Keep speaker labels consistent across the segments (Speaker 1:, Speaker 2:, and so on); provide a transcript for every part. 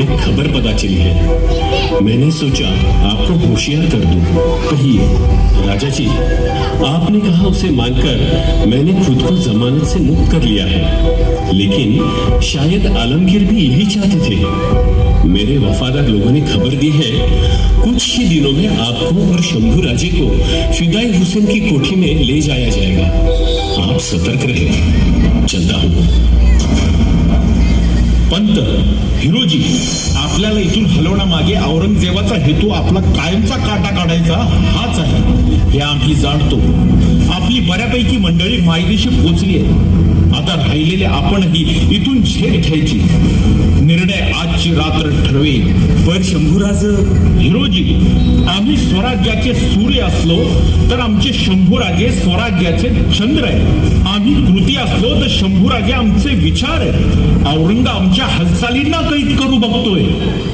Speaker 1: एक खबर पता चली है। मैंने सोचा, आपको होशियार कर दूँ। कहिए, राजा जी, आपने कहा उसे मानकर मैंने खुद को जमानत से मुक्त कर लिया है। लेकिन शायद आलमगीर भी यही चाहते थे। मेरे वफादार लोगों ने खबर दी है, कुछ ही दिनों में आपको और शंभू राजे को फिदाई हुसैन की कोठी में ले जाया जाएगा। आप सतर्क रहे। चलता हूँ।
Speaker 2: पंत हिरोजी आपल्याला इथून हलवण्यामागे औरंगजेबाचा हेतू आपला कायमचा काटा काढायचा हाच आहे. हे आम्ही जाणतो. आपली बऱ्यापैकी मंडळी मायदेशी पोचली आहे आता राहिलेले आपणही इथून झेप घ्यायची. निर्णय आजची रात्र ठरवेल.
Speaker 3: पण शंभूराज
Speaker 2: हिरोजी आम्ही स्वराज्याचे सूर्य असलो तर आमचे शंभूराजे स्वराज्याचे चंद्र आहे आम्ही कृती असलो तर शंभूराजे आमचे विचार आहे औरंग आमच्या हालचालींना कैद करू बघतोय.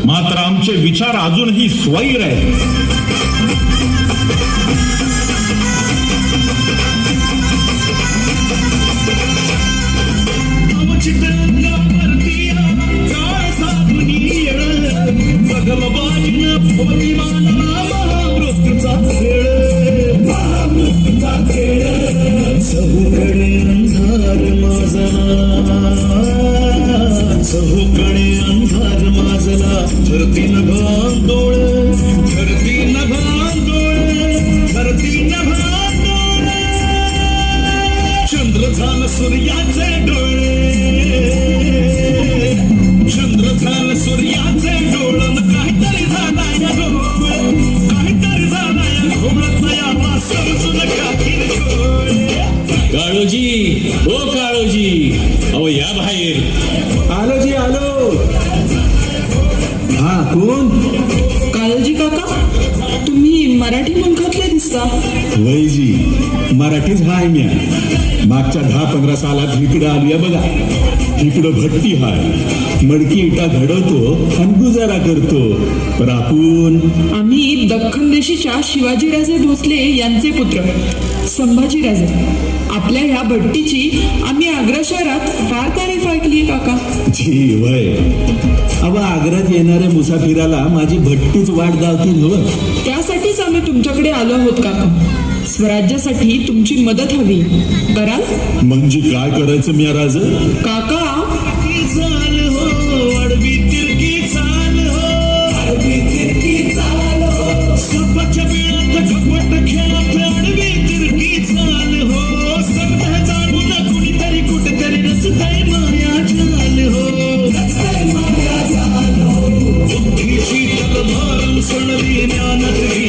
Speaker 2: मात्र आमचे विचार अजूनही स्वैर आहे
Speaker 3: धरती भांडोळ धरती भांडोळ धरती भांडोळ चंद्र झालं सूर्याचे डोळे. चंद्र झालं सूर्याचे डोळण काहीतरी झालाय काहीतरी झालाय घोळत नाही आम्हा समजू नका
Speaker 1: काळोजी ओ काळोजी. अहो या बाहेर.
Speaker 3: आलो जी आलो. हा कोण?
Speaker 4: काळोजी काका तुम्ही मराठी मुलखातले दिसता.
Speaker 3: वैजी मराठीच हाय म्या मागच्या दहा पंधरा सालात इकडं आली आहे बघा. इकडं भट्टी हाय. मडकी इटा घडवतो आणि गुजारा करतो. पण आपण
Speaker 4: आम्ही दख्खन देशीच्या शिवाजीराजे भोसले यांचे पुत्र. संभाजीराजे आपल्या ह्या भट्टीची आम्ही आग्रा शहरात फार तारीफ ऐकली काका.
Speaker 3: जी वय. अव आग्र्यात येणाऱ्या मुसाफिराला माझी भट्टीच वाट दावतील हो.
Speaker 4: त्यासाठीच आम्ही तुमच्याकडे आलो आहोत काका. स्वराज्यासाठी तुमची मदत हवी. कराल?
Speaker 3: म्हणजे काय करायचं म्या राज?
Speaker 4: काका
Speaker 3: சொல்லவே ஞானத்துக்கு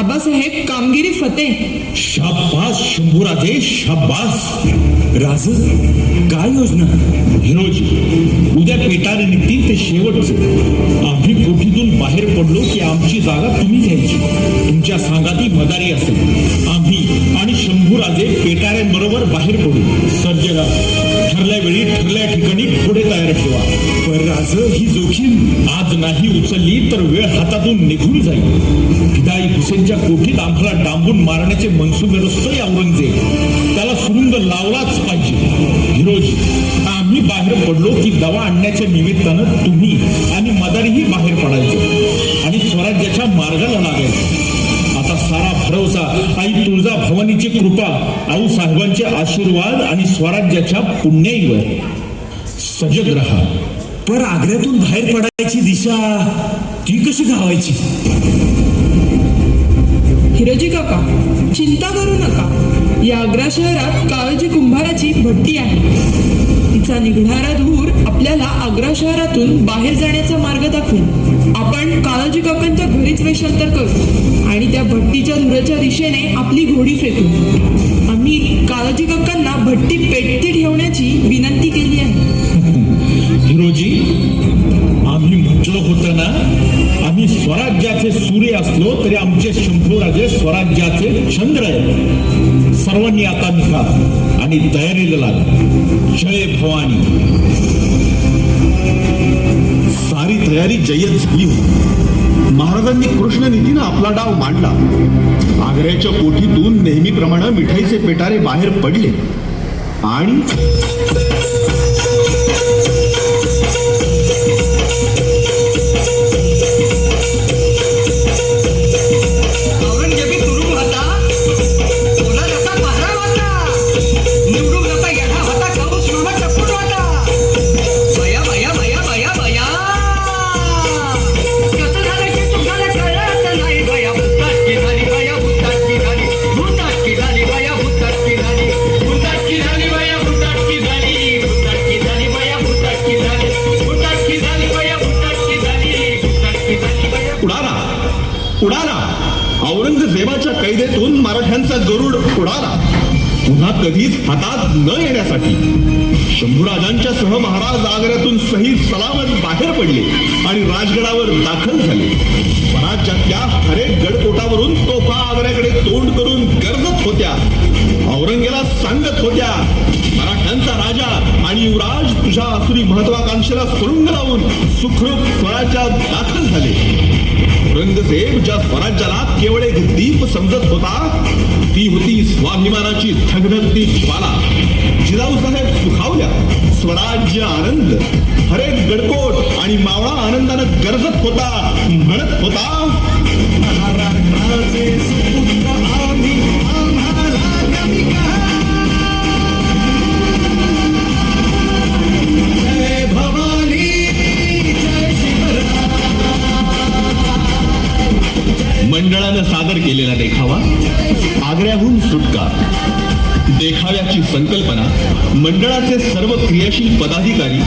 Speaker 4: आबासाहेब कामगिरी फते
Speaker 2: शाबास शंभूराजे शाबास.
Speaker 3: राज काय योजना?
Speaker 2: हिरोजी उद्या पेटारे निघतील ते शेवटचं. आम्ही कोठीतून बाहेर पडलो की आमची जागा तुम्ही घ्यायची. तुमच्या सांगाती मदारी असेल. आम्ही आणि शंभूराजे पेटाऱ्यांबरोबर बाहेर पडू. सर्जेला ठरल्या वेळी ठरल्या ठिकाणी घोडे तयार ठेवा.
Speaker 3: पण राज ही जोखीम
Speaker 2: आज नाही उचलली तर वेळ हातातून निघून जाईल. फिदाई हुसेनच्या कोठीत आम्हाला डांबून मारण्याचे मनसुबे रस्तोय औरंगजेब. त्याला सुरुंग लावलाच पाहिजे. हिरोजी आम्ही बाहेर पडलो की दवा आणण्याच्या निमित्तानं तुम्ही आणि मदारीही बाहेर पडायचे आणि स्वराज्याच्या मार्गाला लागायचं. आता सारा भरवसा आई तुळजा भवानीची कृपा आऊ साहेबांचे आशीर्वाद आणि स्वराज्याच्या पुण्याईवर. सजग रहा.
Speaker 3: पर आग्र्यातून बाहेर पडायची दिशा ती कशी गावायची
Speaker 4: हिरोजी काका चिंता करू नका. या आग्रा शहरात काळजी कुंभाराची भट्टी आहे. तिचा निघणारा धूर आपल्याला आग्रा शहरातून बाहेर जाण्याचा मार्ग दाखवेल. आपण काळजी काकांच्या घरीच वेषांतर करू आणि त्या भट्टीच्या धुराच्या दिशेने आपली घोडी फेकू. आम्ही काळजी काकांना
Speaker 2: सूर्य असलो तरी आमचे शंभूराजे स्वराज्याचे चंद्र आहे सर्वांनी आता निघा आणि तयारीला लाग. जय भवानी.
Speaker 3: सारी तयारी जय्यत झाली होती.
Speaker 5: महाराजांनी कृष्ण निधीनं आपला डाव मांडला. आग्र्याच्या कोठीतून नेहमीप्रमाणे मिठाईचे पेटारे बाहेर पडले. आणि उडाला. औरंगजेबाच्या कैदेतून मराठ्यांचा गरुड उडाला. पुन्हा कधीच हातात न येण्यासाठी. शंभूराजांच्या सह महाराज आग्र्यातून सही सलामत बाहेर पडले आणि राजगडावर दाखल झाले. स्वराज्यातल्या हरेक गडकोटावरून तोफा आग्र्याकडे तोंड करून गरजत होत्या. औरंगेला सांगत होत्या मराठ्यांचा राजा आणि युवराज तुझ्या असुरी महत्वाकांक्षेला सुरुंग लावून सुखरूप स्वराज्यात दाखल झाले. औरंगजेब ज्या स्वराज्याला केवळ एक दीप समजत होता ती होती स्वाभिमानाची धगधगती ज्वाला. जिराऊ साहेब सुखावल्या. स्वराज्य आनंद. हरेक गडकोट आणि मावळा आनंदानं गरजत होता म्हणत होता सादर केलेला देखावा आग्र्याहून सुटका. देखाव्याची संकल्पना मंडळाचे सर्व क्रियाशील पदाधिकारी